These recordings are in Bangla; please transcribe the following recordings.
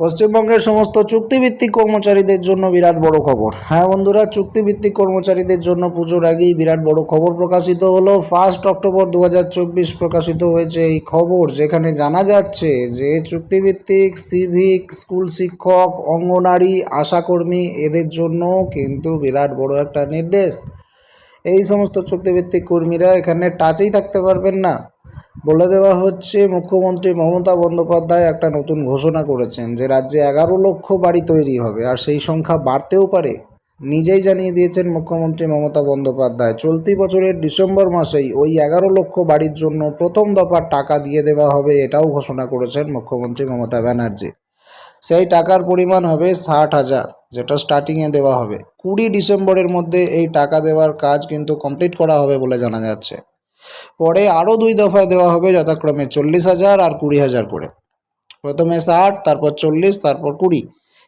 পশ্চিমবঙ্গের সমস্ত চুক্তিভিত্তিক কর্মচারীদের জন্য বিরাট বড় খবর। হ্যাঁ বন্ধুরা, চুক্তিভিত্তিক কর্মচারীদের জন্য পুজোর আগেই বিরাট বড় খবর প্রকাশিত হলো। ফার্স্ট অক্টোবর দু হাজার চব্বিশ প্রকাশিত হয়েছে এই খবর, যেখানে জানা যাচ্ছে যে চুক্তিভিত্তিক সিভিক স্কুল শিক্ষক, অঙ্গনারী, আশাকর্মী এদের জন্য কিন্তু বিরাট বড় একটা নির্দেশ। এই সমস্ত চুক্তিভিত্তিক কর্মীরা এখানে টাচেই থাকতে পারবেন না। বলে দেওয়া হচ্ছে, মুখ্যমন্ত্রী মমতা বন্দ্যোপাধ্যায় একটা নতুন ঘোষণা করেছেন যে রাজ্যে এগারো লক্ষ বাড়ি তৈরি হবে আর সেই সংখ্যা বাড়তেও পারে। নিজেই জানিয়ে দিয়েছেন মুখ্যমন্ত্রী মমতা বন্দ্যোপাধ্যায়। চলতি বছরের ডিসেম্বর মাসেই ওই এগারো লক্ষ বাড়ির জন্য প্রথম দফার টাকা দিয়ে দেওয়া হবে এটাও ঘোষণা করেছেন মুখ্যমন্ত্রী মমতা ব্যানার্জি। সেই টাকার পরিমাণ হবে ষাট হাজার, যেটা স্টার্টিংয়ে দেওয়া হবে। কুড়ি ডিসেম্বরের মধ্যে এই টাকা দেওয়ার কাজ কিন্তু কমপ্লিট করা হবে বলে জানা যাচ্ছে। পরে আরও দুই দফায় দেওয়া হবে যথাক্রমে চল্লিশ হাজার আর কুড়ি হাজার করে। প্রথমে ষাট, তারপর চল্লিশ, তারপর কুড়ি।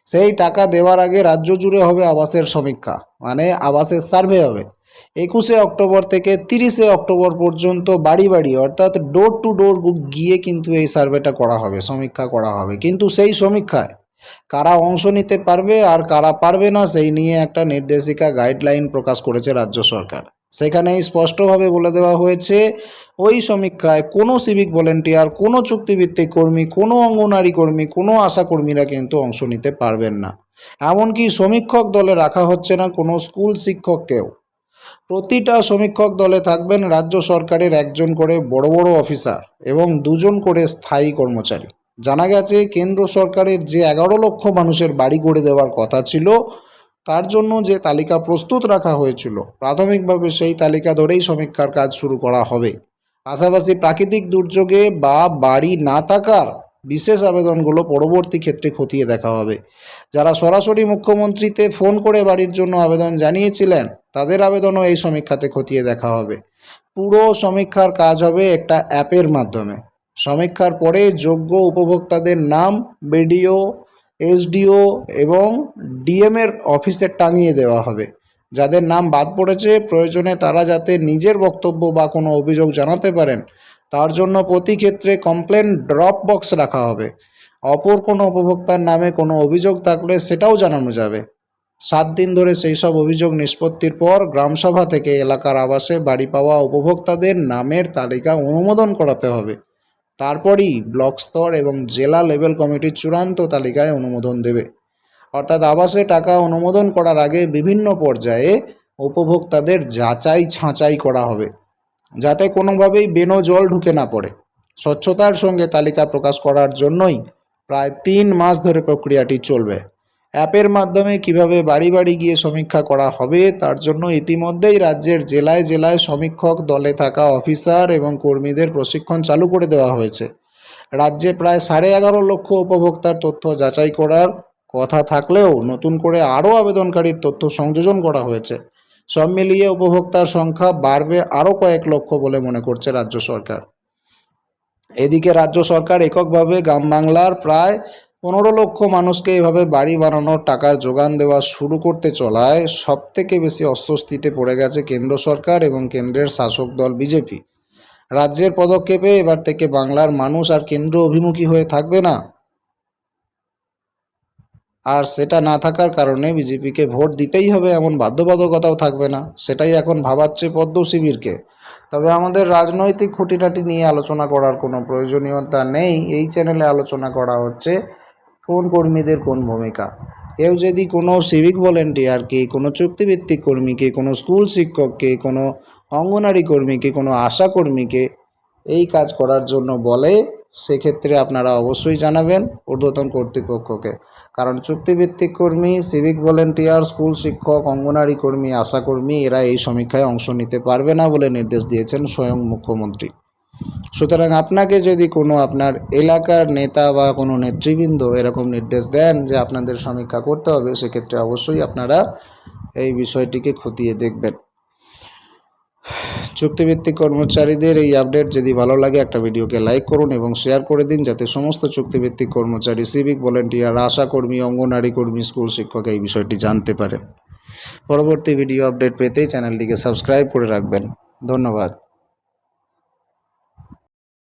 সেই টাকা দেওয়ার আগে রাজ্য জুড়ে হবে আবাসের সমীক্ষা মানে আবাসের সার্ভে হবে। একুশে অক্টোবর থেকে তিরিশে অক্টোবর পর্যন্ত বাড়ি বাড়ি, অর্থাৎ ডোর টু ডোর গিয়ে কিন্তু এই সার্ভেটা করা হবে, সমীক্ষা করা হবে। কিন্তু সেই সমীক্ষায় কারা অংশ নিতে পারবে আর কারা পারবে না, সেই নিয়ে একটা নির্দেশিকা গাইডলাইন প্রকাশ করেছে রাজ্য সরকার। সেখানেই স্পষ্টভাবে বলে দেওয়া হয়েছে, ওই সমীক্ষায় কোনো সিভিক ভলেন্টিয়ার কোনো চুক্তিভিত্তিক কর্মী, কোনো অঙ্গনারী কর্মী, কোনো আশা কর্মীরা কিন্তু অংশ নিতে পারবেন না। এমনকি সমীক্ষক দলে রাখা হচ্ছে না কোনো স্কুল শিক্ষককেও। প্রতিটা সমীক্ষক দলে থাকবেন রাজ্য সরকারের একজন করে বড় বড় অফিসার এবং দুজন করে স্থায়ী কর্মচারী। জানা গেছে, কেন্দ্র সরকারের যে এগারো লক্ষ মানুষের বাড়ি গড়ে দেওয়ার কথা ছিল তার জন্য যে তালিকা প্রস্তুত রাখা হয়েছিল, প্রাথমিকভাবে সেই তালিকা ধরেই সমীক্ষার কাজ শুরু করা হবে। পাশাপাশি প্রাকৃতিক দুর্যোগে বা বাড়ি না থাকার বিশেষ আবেদনগুলো পরবর্তী ক্ষেত্রে খতিয়ে দেখা হবে। যারা সরাসরি মুখ্যমন্ত্রীতে ফোন করে বাড়ির জন্য আবেদন জানিয়েছিলেন, তাদের আবেদনও এই সমীক্ষাতে খতিয়ে দেখা হবে। পুরো সমীক্ষার কাজ হবে একটা অ্যাপের মাধ্যমে। সমীক্ষার পরে যোগ্য উপভোক্তাদের নাম, বিডিও এসডিও এবং ডিএমের অফিসে টাঙিয়ে দেওয়া হবে। যাদের নাম বাদ পড়েছে, প্রয়োজনে তারা যাতে নিজের বক্তব্য বা কোনো অভিযোগ জানাতে পারেন, তার জন্য প্রতি ক্ষেত্রে কমপ্লেন ড্রপ বক্স রাখা হবে। অপর কোনো উপভোক্তার নামে কোনো অভিযোগ থাকলে সেটাও জানানো যাবে। সাত দিন ধরে সেই সব অভিযোগ নিষ্পত্তির পর গ্রামসভা থেকে এলাকার আবাসে বাড়ি পাওয়া উপভোক্তাদের নামের তালিকা অনুমোদন করাতে হবে। তারপরই ব্লক স্তর এবং জেলা লেভেল কমিটির চূড়ান্ত তালিকায় অনুমোদন দেবে। অর্থাৎ আবাসে টাকা অনুমোদন করার আগে বিভিন্ন পর্যায়ে উপভোক্তাদের যাচাই ছাঁচাই করা হবে, যাতে কোনোভাবেই বেনো জল ঢুকে না পড়ে। স্বচ্ছতার সঙ্গে তালিকা প্রকাশ করার জন্যই প্রায় তিন মাস ধরে প্রক্রিয়াটি চলবে। অ্যাপের মাধ্যমে কীভাবে বাড়ি বাড়ি গিয়ে সমীক্ষা করা হবে, তার জন্য ইতিমধ্যেই রাজ্যের জেলায় জেলায় সমীক্ষক দলে থাকা অফিসার এবং কর্মীদের প্রশিক্ষণ চালু করে দেওয়া হয়েছে। রাজ্যে প্রায় সাড়ে এগারো লক্ষ উপভোক্তার তথ্য যাচাই করার কথা থাকলেও নতুন করে আরও আবেদনকারীর তথ্য সংযোজন করা হয়েছে। সব মিলিয়ে উপভোক্তার সংখ্যা বাড়বে আরও কয়েক লক্ষ বলে মনে করছে রাজ্য সরকার। এদিকে রাজ্য সরকার এককভাবে গ্রাম বাংলার প্রায় পনেরো লক্ষ মানুষকে এভাবে বাড়ি বানানোর টাকার যোগান দেওয়া শুরু করতে চলায় সব থেকে বেশি অস্বস্তিতে পড়ে গেছে কেন্দ্র সরকার এবং কেন্দ্রের শাসক দল বিজেপি। রাজ্যের পদক্ষেপে এবার থেকে বাংলার মানুষ আর কেন্দ্র অভিমুখী হয়ে থাকবে না। আর সেটা না থাকার কারণে বিজেপিকে ভোট দিতেই হবে এমন বাধ্যবাধকতাও থাকবে না, সেটাই এখন ভাবাচ্ছে পদ্ম শিবিরকে। তবে আমাদের রাজনৈতিক খুঁটিনাটি নিয়ে আলোচনা করার কোনো প্রয়োজনীয়তা নেই। এই চ্যানেলে আলোচনা করা হচ্ছে কোন কর্মীদের কোন ভূমিকা? কেউ যদি কোনো সিভিক ভলেন্টিয়ারকে কোনো চুক্তিভিত্তিক কর্মীকে, কোনো স্কুল শিক্ষককে, কোনো অঙ্গনারী কর্মীকে, কোনো আশা কর্মীকে এই কাজ করার জন্য বলে, সেক্ষেত্রে আপনারা অবশ্যই জানাবেন ঊর্ধ্বতন কর্তৃপক্ষকে। কারণ চুক্তিভিত্তিক কর্মী সিভিক ভলেন্টিয়ার স্কুল শিক্ষক, অঙ্গনারী কর্মী, আশা কর্মী, এরা এই সমীক্ষায় অংশ নিতে পারবে না বলে নির্দেশ দিয়েছেন স্বয়ং মুখ্যমন্ত্রী। সুতরাং আপনাকে যদি কোনো আপনার এলাকার নেতা বা কোনো নেতৃবৃন্দ এরকম নির্দেশ দেন যে আপনাদের সমীক্ষা করতে হবে, সেক্ষেত্রে অবশ্যই আপনারা এই বিষয়টিকে খতিয়ে দেখবেন। চুক্তিভিত্তিক কর্মচারীদের এই আপডেট যদি ভালো লাগে, একটা ভিডিওকে লাইক করুন এবং শেয়ার করে দিন যাতে সমস্ত চুক্তিভিত্তিক কর্মচারী, সিভিক ভলেন্টিয়ার, আশা কর্মী, অঙ্গনারী কর্মী, স্কুল শিক্ষক এই বিষয়টি জানতে পারেন। পরবর্তী ভিডিও আপডেট পেতে চ্যানেলটিকে সাবস্ক্রাইব করে রাখবেন। ধন্যবাদ।